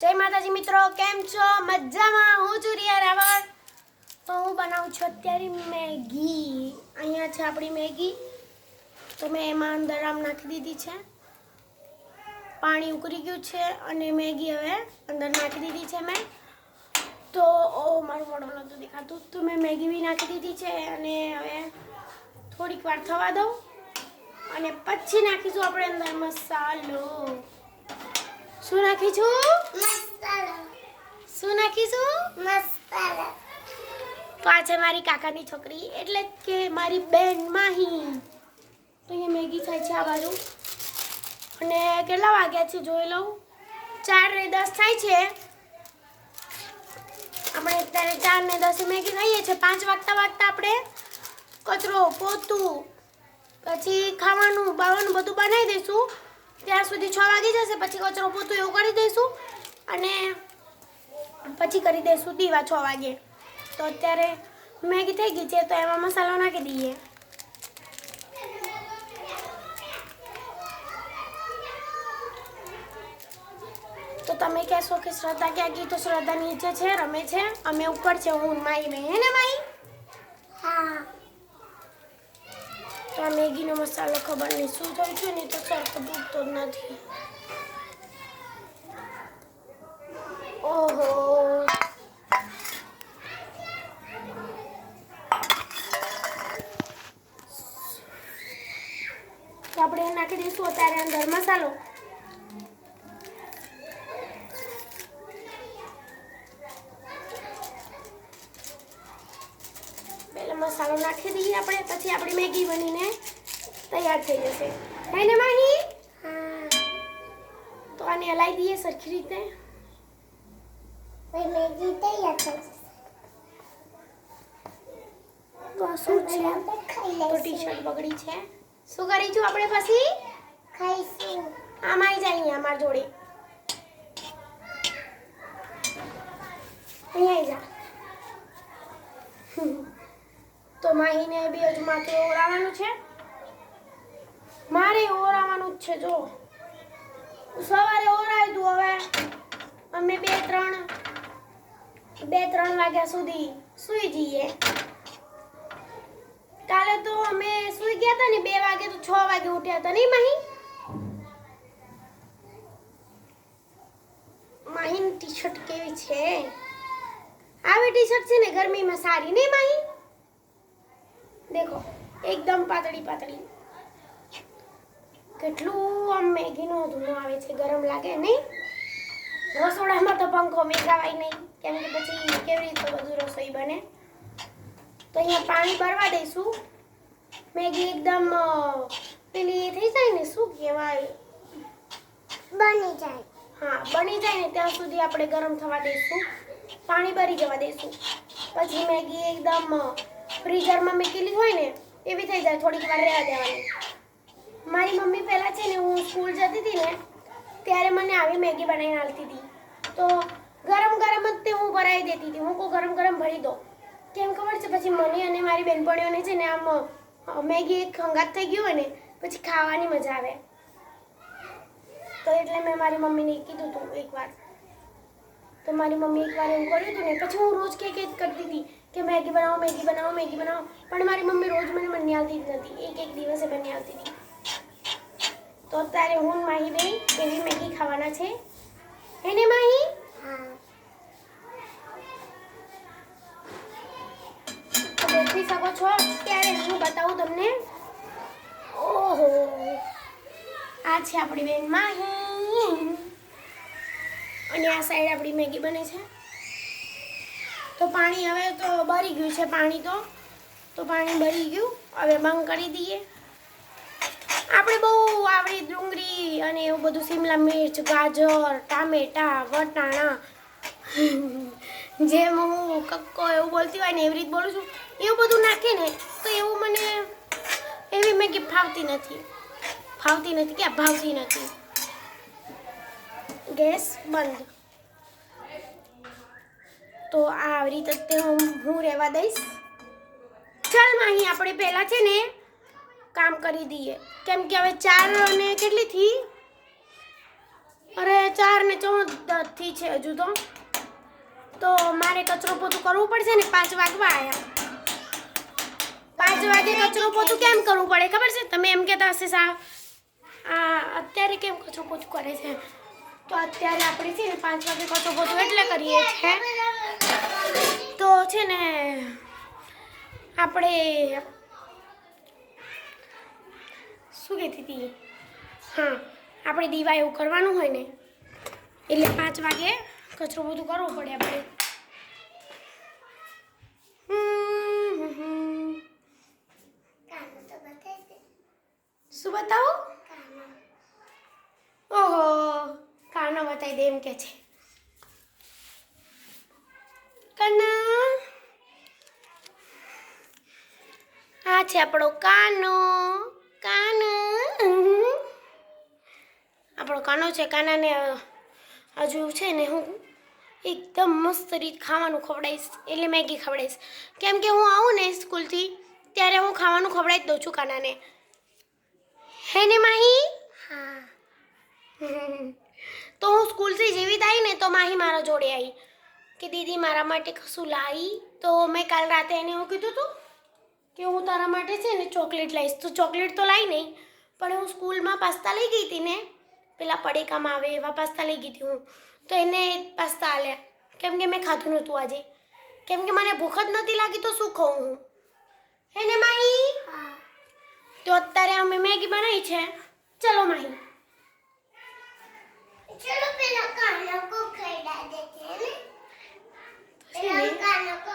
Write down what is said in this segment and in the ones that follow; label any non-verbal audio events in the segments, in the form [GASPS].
જય માતાજી મિત્રો, કેમ છો? મજામાં? હું છું રિયા રાવળ. તો હું બનાવું છું અત્યારે મેગી. અહીંયા છે આપણી મેગી. તો મેં એમાં અંદર આમ નાખી દીધી છે. પાણી ઉકળી ગયું છે અને મેગી હવે અંદર નાખી દીધી છે મેં. તો, ઓ, મારું મોઢું નહોતું દેખાતું. તો મેં મેગી બી નાખી દીધી છે અને હવે થોડીક વાર થવા દઉં. અને પછી નાખીશું આપણે અંદર મસાલો. શું નાખીશું? મસાલા. શું નાખીશું? મસાલા. તો આ છે મારી કાકાની છોકરી એટલે કે મારી બેન માહી. તો અહીંયા મેગી થાય છે આ બાજુ. અને કેટલા વાગ્યા છે જોઈ લઉં. ચાર ને દસ થાય છે. આપણે અત્યારે ચાર ને દસે મેગી ખાઈએ છીએ. પાંચ વાગતા વાગતા આપણે કચરો પોતું પછી ખાવાનું બાવાનું બધું બનાવી દઈશું. ત્યાં સુધી છ વાગી જશે, પછી કચરો પોતું એવું કરી દઈશું અને પછી કરી દઈશું દીવા છ વાગે. તો અત્યારે મેગી થઈ ગઈ છે, તો એમાં મસાલો નાખી દઈએ. તો તમે કહેશો કે શ્રદ્ધા ક્યાં ગઈ? તો શ્રદ્ધા નીચે છે, રમે છે, અમે ઉપર છે, હું માઈ, મેં હે ને માઈ? હા. તો આ મેગીનો મસાલો ખબર નહીં શું થયું છે ને તો સરખો ડૂબતો જ નથી. ઓહો. આપણે નાખી દઈશું અત્યારે અંદર મસાલો. પહેલા મસાલો નાખી દઈએ આપણે, પછી આપણી મેગી બનીને થઈ જશે. હે ને માહી? તો આને હલાવી દઈએ સરખી રીતે. મેગી તૈયાર થઈ તો શું છે? તો ટી શર્ટ બગડી છે. શું કરીશું આપણે પછી? ખાઈશું. આમાં જાય અહીંયા અમાર જોડે. અહીંયા જા. તો માહીને બી હજુ માથે ઓળાવાનું છે. મારે ઓરાવાનું જ છે, જો. સવારે ઓરાય તું હવે. અમે બે ત્રણ બે ત્રણ વાગ્યા સુધી સૂઈ જઈએ. કાલે તો અમે સૂઈ ગયા હતા ને, બે વાગે તો છ વાગે ઉઠ્યા હતા. નહીં, માહી? માહીની ટી શર્ટ કેવી છે? આવી ટી શર્ટ છે ને, ગરમીમાં સારી. નહીં, માહી? દેખો, એકદમ પાતળી પાતળી. કેટલું આમ મેગીનો ધૂનો આવે છે ગરમ લાગે નહીં. રસોડામાં તો પંખો મેઘાવાય નહીં. કેમ કે પછી કેવી રીતે બધું રસોઈ બને? તો અહીંયા પાણી ભરવા દઈશું. મેગી એકદમ પેલી થઈ જાય ને શું કહેવાય? બની જાય. હા બની જાય ને ત્યાં સુધી આપણે ગરમ થવા દઈશું. પાણી ભરી જવા દઈશું. પછી મેગી એકદમ ફ્રીઝરમાં મૂકેલી હોય ને એવી થઈ જાય થોડીક વાર રહેવા દેવાની. મારી મમ્મી પહેલાં છે ને, હું સ્કૂલ જતી હતી ને, ત્યારે મને આવી મેગી બનાવીને આપતી હતી. તો ગરમ ગરમ જ તે હું ભરાઈ દેતી હતી. હું કહું, ગરમ ગરમ ભરી દો. કેમ ખબર છે? પછી મને અને મારી બહેનપણીઓને છે ને, આમ મેગી એક ખંગાત થઈ ગયું હોય ને, પછી ખાવાની મજા આવે. તો એટલે મેં મારી મમ્મીને કીધું હતું એકવાર તો મારી મમ્મી એકવાર એવું કર્યું હતું ને, પછી હું રોજ કે એક કરતી હતી કે, મેગી બનાવો મેગી બનાવો મેગી બનાવો. પણ મારી મમ્મી રોજ મને બની આવતી જ નથી એક એક દિવસે બની આવતી હતી. તો અત્યારે હું માહી બેન એવી મેગી ખાવાના છે? એને માહી? તો શકો છો? ત્યારે હું બતાવું તમને. ઓહો. આ છે આપણી બેન માહી. અને આ સાઈડ આપણી મેગી બને છે. તો પાણી હવે તો બળી ગયું છે, પાણી તો. તો પાણી બળી ગયું. હવે બંધ કરી દઈએ. આપણે બહુ આવડી ડુંગળી અને એવું બધું શિમલા મિર્ચ, ગાજર, ટામેટા, વટાણા, જેમ હું કક્કો એવું બોલતી હોય ને એવી રીતે બોલું છું, એવું બધું નાખે ને તો એવું મને એવી મેગી ફાવતી નથી. ફાવતી નથી કે ભાવતી નથી. ગેસ બંધ. તો આ આવી રીતે હું હું રહેવા દઈશ. ચાલ માહી આપણે પહેલાં છે ને કામ કરી દઈએ. કેમ કે હવે ચાર અને કેટલી થી અરે ચાર ને ચૌદથી છે હજુ તો. તો મારે કચરો પોતું કરવું પડશે ને? પાંચ વાગવા આવ્યા પાંચ વાગે કચરો પોતું કેમ કરવું પડે? ખબર છે? તમે એમ કહેતા હશે સા અત્યારે કેમ કચરો પોતું કરે છે? તો અત્યારે આપણે છે ને પાંચ વાગે કચરો પોતું એટલે કરીએ છીએ તો છે ને, આપણે શું કહેતી હતી? હા, આપણે દીવા એવું કરવાનું હોય ને, એટલે પાંચ વાગે કચરો બધું કરવું પડે આપણે. શું બતાવું? ઓહો, કાનો બતાવી દે એમ કે છે. કના? આ છે આપણો કાનો. કાનો. આપણો કાનો છે કાનાને હજુ છે ને હું એકદમ મસ્ત રીત ખાવાનું ખવડાવીશ એટલે મેગી ખવડાવીશ. કેમ કે હું આવું ને સ્કૂલથી ત્યારે હું ખાવાનું ખવડાવી જ દઉં છું કાનાને. હે ને માહી? હા. [LAUGHS] તો હું સ્કૂલથી જેવી આવી ને તો માહી મારા જોડે આવી. કે દીદી મારા માટે કશું લાવી? તો મેં કાલ રાતે એને એવું કીધું હતું કે હું તારા માટે છે ને ચોકલેટ લાવીશ. તો ચોકલેટ તો લાવી નહીં પણ હું સ્કૂલમાં પાસ્તા લઈ ગઈ હતી ને પેલા પડીકામાં આવે એવા પાસ્તા લઈ ગઈ હતી હું તો એને એ પાસ્તા આલ્યા કેમ કે મેં ખાધું નહોતું આજે કેમ કે મને ભૂખ જ નથી લાગી તો શું ખાઉં હું એને માહી તો અત્યારે અમે મેગી બનાવી છે ચલો માહી ચલો પેલા કાનો કો ખવડા દેતે પેલા કાનો કો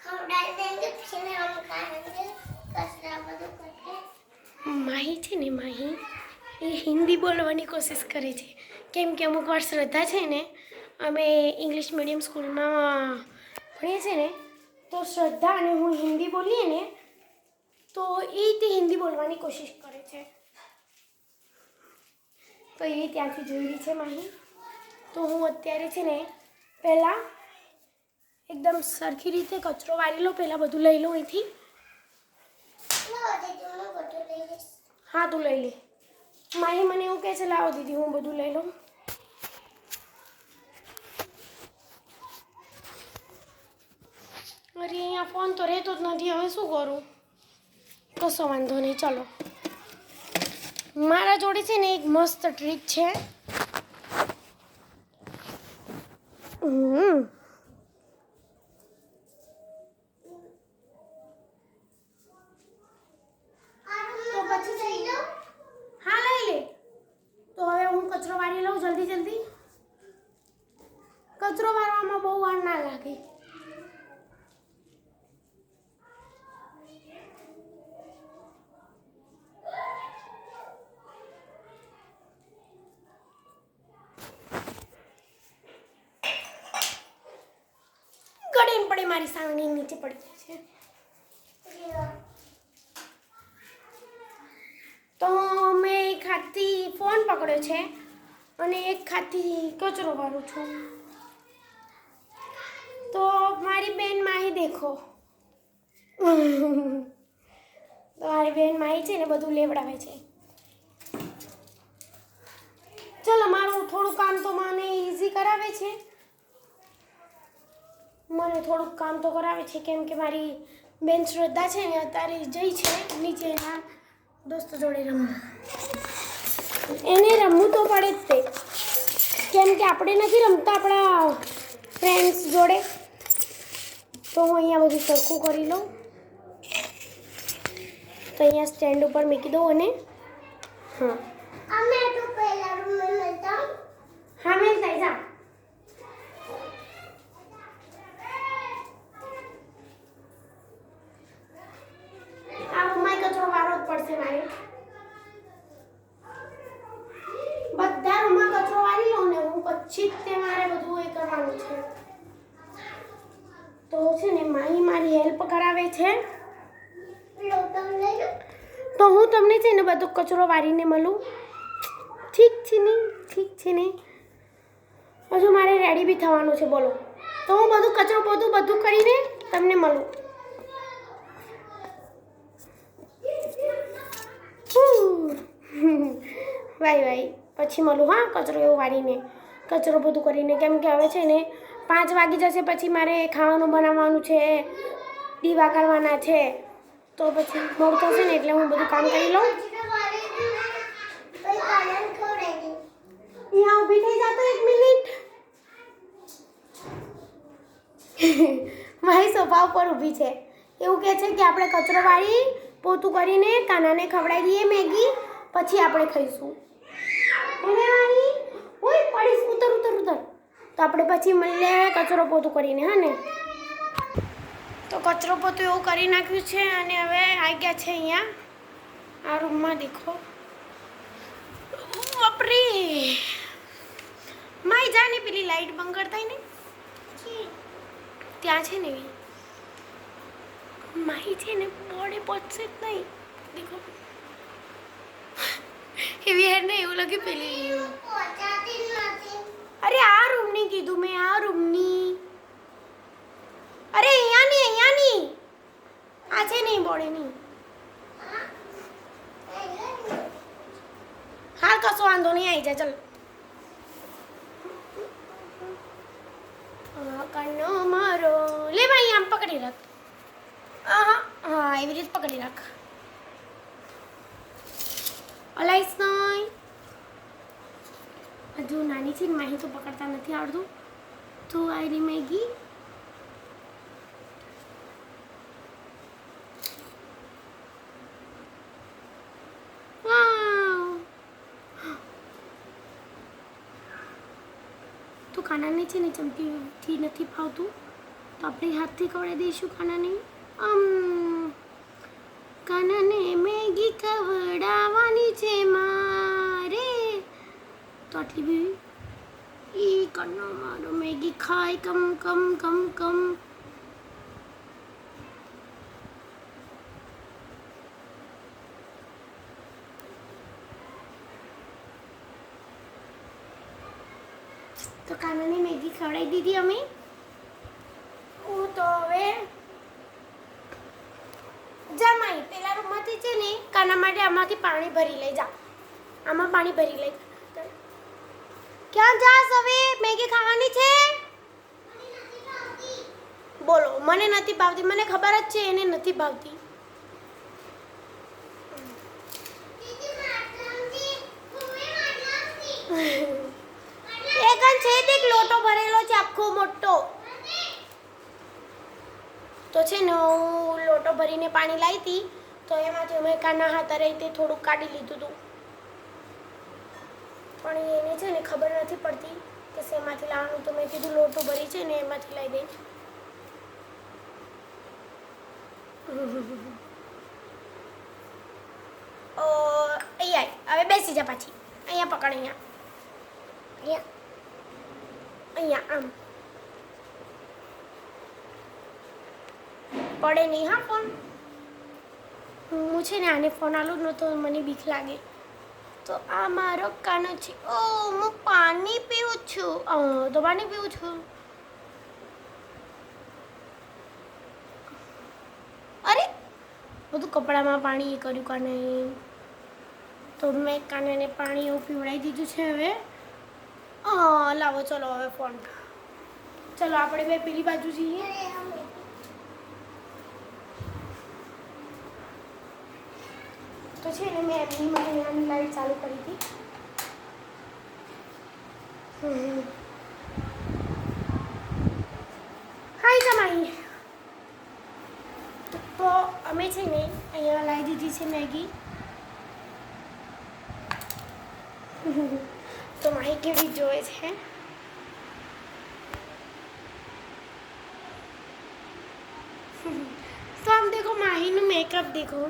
ખવડા દેંગે પછી હમ ખાएँगे કસરા બધું કરકે માહી છે ને માહી એ હિન્દી બોલવાની કોશિશ કરે છે. કેમ કે અમુક વાર શ્રદ્ધા છે ને અમે ઇંગ્લિશ મીડિયમ સ્કૂલમાં ભણીએ છીએ ને તો શ્રદ્ધા અને હું હિન્દી બોલીએ ને તો એ તે હિન્દી બોલવાની કોશિશ કરે છે. તો એ ત્યાંથી જોયેલી છે માહી. તો હું અત્યારે છે ને પહેલાં એકદમ સરખી રીતે કચરો વાળી લો પહેલાં બધું લઈ લઉં અહીંથી. હા તું લઈ લે. માહી મને એવું કહે છે, લાવો દીદી, હું બધું લઈ લઉં. અરે, અહીંયા ફોન તો રહેતો જ નથી, હવે શું કરું? કશો વાંધો નહીં, ચલો. મારા જોડે છે ને એક મસ્ત ટ્રીક છે. હમ તો પછી લઈ લો હા લઈ લે તો હવે હું કચરો વાળી લઉં જલ્દી જલ્દી કચરો વાળવામાં બહુ વાર ના લાગે પડે મારી સાંગણી નીચે પડી છે. તો મેં એક હાથથી ફોન પકડ્યો છે અને એક હાથથી કચરો વાળું છું. તો મારી બેન માહી દેખો. તો મારી બેન માહી છે ને બધું લેવડાવે છે. ચલો, મારું થોડું કામ તો મને ઇઝી કરાવે છે. મને થોડુંક કામ તો કરાવે છે કેમ કે મારી બેન શ્રદ્ધા છે ને અત્યારે જઈ છે નીચે એના દોસ્તો જોડે રમવા. એને રમવું તો પડે જ તે. કેમ કે આપણે નથી રમતા આપણા ફ્રેન્ડ્સ જોડે. તો હું અહીંયા બધું સરખું કરી લઉં. તો અહીંયા સ્ટેન્ડ ઉપર મૂકી દઉં અને હા. અમે તો પહેલા રૂમમાં હતા. હા મેં થઈ જા આ રૂમમાં કચરો વાળવો જ પડશે મારે બધા રૂમમાં કચરો વાળી લઉં ને હું પછી જ તે મારે બધું એ કરવાનું છે. તો છે ને માહી મારી હેલ્પ કરાવે છે. તો હું તમને છે ને બધો કચરો વાળીને મળું. ઠીક છે ને ઠીક છે ને. હજુ મારે રેડી બી થવાનું છે બોલો. તો હું બધું કચરો બધું બધું કરીને તમને મળું. [LAUGHS] Y Y. પછી મળું હા કચરો એવું વાળીને કચરો બધું કરીને કેમ કે હવે છે ને પાંચ વાગી જશે પછી મારે ખાવાનું બનાવવાનું છે, દીવા કરવાના છે, તો પછી મોડું થશે ને એટલે હું બધું કામ કરી લઉં. અહીંયા ઊભી થઈ જાતો એક મિનિટ. મારી સોફા ઉપર ઊભી છે. એવું કહે છે કે આપણે કચરો વાળી પોતું કરીને કાનાને ખવડાવી દઈએ મેગી, પછી આપણે ખાઈશું. ઓય પડીશ ઉતર ઉતર ઉતર. તો આપણે પછી મળીએ કચરો પોતું કરીને, હા ને? તો કચરો પોતું એવું કરી નાખ્યું છે અને હવે આવી ગયા છે અહીંયા. આ રૂમમાં દેખો બાપરે. માય જા ને પેલી લાઈટ બંધ કરતા ને. ત્યાં છે ને માહી છે ને બોડે પહોંચશે જ નહીં. દેખો એવી હેર ને એવું લાગે પેલી અરે આ રૂમની કીધું મેં આ રૂમની અરે અહીંયા ની અહીંયા ની આ છે નહીં બોડે નહીં હા કશો વાંધો નહીં આવી જાય ચલ આ કનો મારો લે ભાઈ આમ પકડી રાખ હા હા એવી રીતે પકડી રાખ અલાઈસ નહીં હજુ નાની છે માહી તો પકડતા નથી આવડતું. તો આયરી મેગી. વાવ [GASPS] તો કાનાને છે ને ચમચીથી નથી ફાવતું. તો આપણે હાથથી ખવડાવી દઈશું કાનાને આમ કાનાને મેગી ખવડાવવાની છે મારે તો આટલી બી ઈ કનો મારો મેગી ખાય કમ કમ કમ કમ તો કાનાની મેગી ખવડાવી દીધી અમે હું તો હવે જમાઈ પેલા રૂમમાંથી છે ને કાના માટે આમાંથી પાણી ભરી લઈ જા. આમાં પાણી ભરી લઈ ક્યાં જાસ હવે? મેગી ખાવાની છે? બોલો, મને નથી ભાવતી. મને ખબર જ છે, એને નથી ભાવતી. એક છે તે લોટો ભરેલો છે, આખો મોટો. તો છે ને, હું લોટો ભરીને પાણી લાવી હતી. તો એમાંથી અમે કાના હતા રહી તે થોડુંક કાઢી લીધું હતું પણ એને છે ને ખબર નથી પડતી કે શેમાંથી લાવવાનું. તો મેં કીધું, લોટો ભરી છે ને એમાંથી લઈ દઈ ઓ અહીંયા હવે બેસી જા પાછી. અહીંયા પકડ અહીંયા. અહીંયા. અહીંયા, આમ. પડે નહીં, હા, ફોન? હું છે ને આને ફોન આલું ને તો મને બીક લાગે. તો આ મારો કાનો છે. ઓ, હું પાણી પીવું છું. તો પાણી પીવું છું. અરે, બધું કપડામાં પાણી એ કર્યું કાને. તો મેં કાનાને પાણી એવું પીવડાવી દીધું છે હવે. લાવો, ચલો હવે ફોન ચલો, આપણે બે પેલી બાજુ જઈએ. છે ને મેં એમની માટે નાની લાઈટ ચાલુ કરી હતી. હાય જમાઈ. તો અમે છે ને અહીંયા લાવી દીધી છે મેગી. તો માહી કેવી જોવે છે? તો આમ દેખો, માહીનું મેકઅપ દેખો.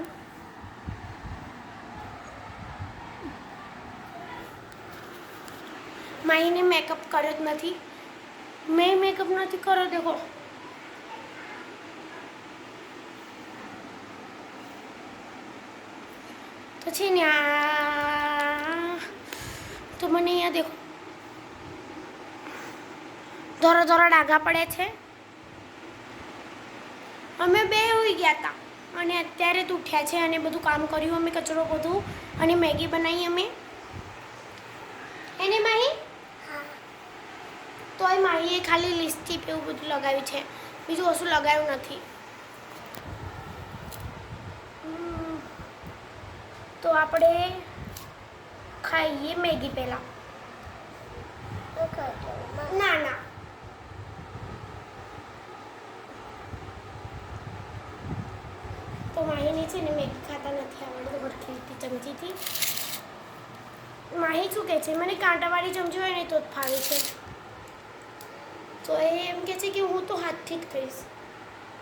માહીને મેકઅપ કર્યો જ નથી. મેં મેકઅપ નથી કર્યો, દેખો. તો છે ને આ, તો મને અહીંયા દેખો. ધોરો ધોરો ડાઘા પડે છે. અમે બે હોઈ ગયા હતા અને અત્યારે જ ઉઠ્યા છે અને બધું કામ કર્યું, અમે કચરો બધું અને મેગી બનાવી અમે. એને માહી તોય માહીએ ખાલી લિપસ્ટિક એવું બધું લગાવ્યું છે. બીજું ઓછું લગાવ્યું નથી. તો આપણે ખાઈએ મેગી પહેલાં. ના ના. તો માહીને છે ને મેગી ખાતા નથી આવડતું ભરખી રીતે ચમચીથી. માહી શું કહે છે? મને કાંટાવાળી ચમચી હોય ને તો જ ફાવે છે. તો એ એમ કહે છે કે હું તો હાથથી જ ખાઈશ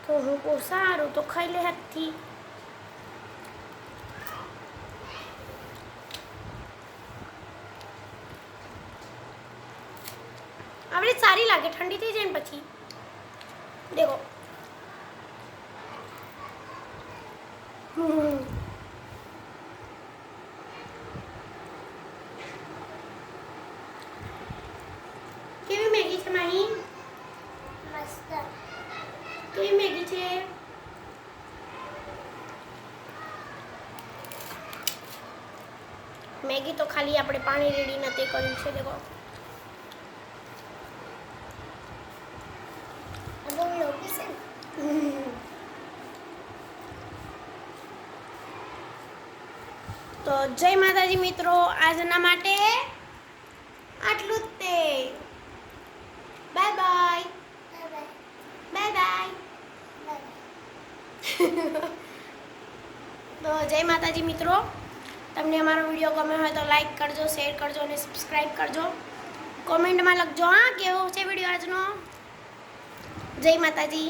તો હું કહું, સારું, તો ખાઈ લે હાથથી. આપણે સારી લાગે, ઠંડી થઈ જાય ને પછી. દેખો. હમ. કેવી મેગી છે માહી મસ્ત કેવી મેગી છે મેગી તો ખાલી આપણે પાણી રેડી નથી કર્યું છે દેખો. તો જય માતાજી મિત્રો આજના માટે આટલું જ તે bye bye bye bye bye bye તો જય માતાજી મિત્રો તમને અમારો વીડિયો ગમે હોય તો લાઈક કરજો શેર કરજો અને સબસ્ક્રાઈબ કરજો. કોમેન્ટમાં લખજો, હા, કેવો છે વીડિયો આજનો? જય માતાજી.